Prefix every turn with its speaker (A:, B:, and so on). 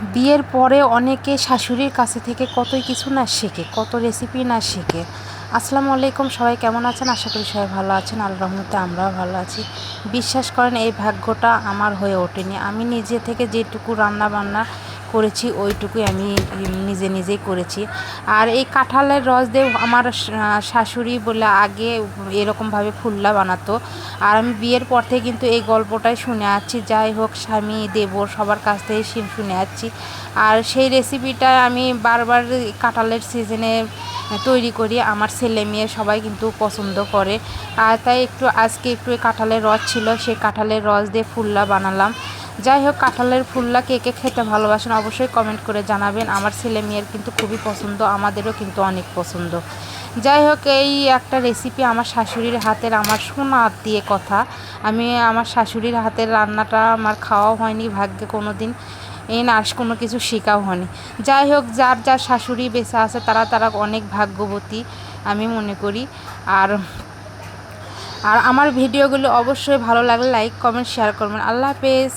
A: বিয়ের পরে অনেকে শাশুড়ির কাছে থেকে কতই কিছু না শেখে, কত রেসিপি না শেখে। আসসালামু আলাইকুম, সবাই কেমন আছেন? আশা করি সবাই ভালো আছেন। আল রহমতে আমরাও ভালো আছি। বিশ্বাস করেন, এই ভাগ্যটা আমার হয়ে ওঠেনি। আমি নিজে থেকে যেটুকু রান্না বান্না করেছি, ওইটুকুই আমি নিজে নিজেই করেছি। আর এই কাঁঠালের রস দিয়ে আমার শাশুড়ি বলে আগে এরকমভাবে ফুল্লা বানাতো। আর আমি বিয়ের পর থেকে কিন্তু এই গল্পটাই শুনে আসছি। যাই হোক, স্বামী, দেবর সবার কাছ থেকে শুনে আসছি। আর সেই রেসিপিটা আমি বারবার কাঁঠালের সিজনে তৈরি করি। আমার ছেলে মেয়ে সবাই কিন্তু পছন্দ করে। আর তাই একটু, আজকে একটু কাঁঠালের রস ছিল, সেই কাঁঠালের রস দিয়ে ফুল্লা বানালাম। যাই হোক, কাঁঠালের ফুল্লা কে কে খেতে ভালোবাসেন অবশ্যই কমেন্ট করে জানাবেন। আমার ছেলে মেয়ের কিন্তু খুবই পছন্দ, আমাদেরও কিন্তু অনেক পছন্দ। যাই হোক, এই একটা রেসিপি আমার শাশুড়ির হাতের আমার হাত দিয়ে কথা। আমি আমার শাশুড়ির হাতের রান্নাটা আমার খাওয়াও হয়নি, ভাগ্যে কোনো দিন এই নার্স কোনো কিছু শেখাও হয়নি। যাই হোক, যার যার শাশুড়ি বেঁচে আছে, তারা তারা অনেক ভাগ্যবতী আমি মনে করি। আর আর আমার ভিডিওগুলো অবশ্যই ভালো লাগলে লাইক কমেন্ট শেয়ার করবেন। আল্লাহ হাফেজ।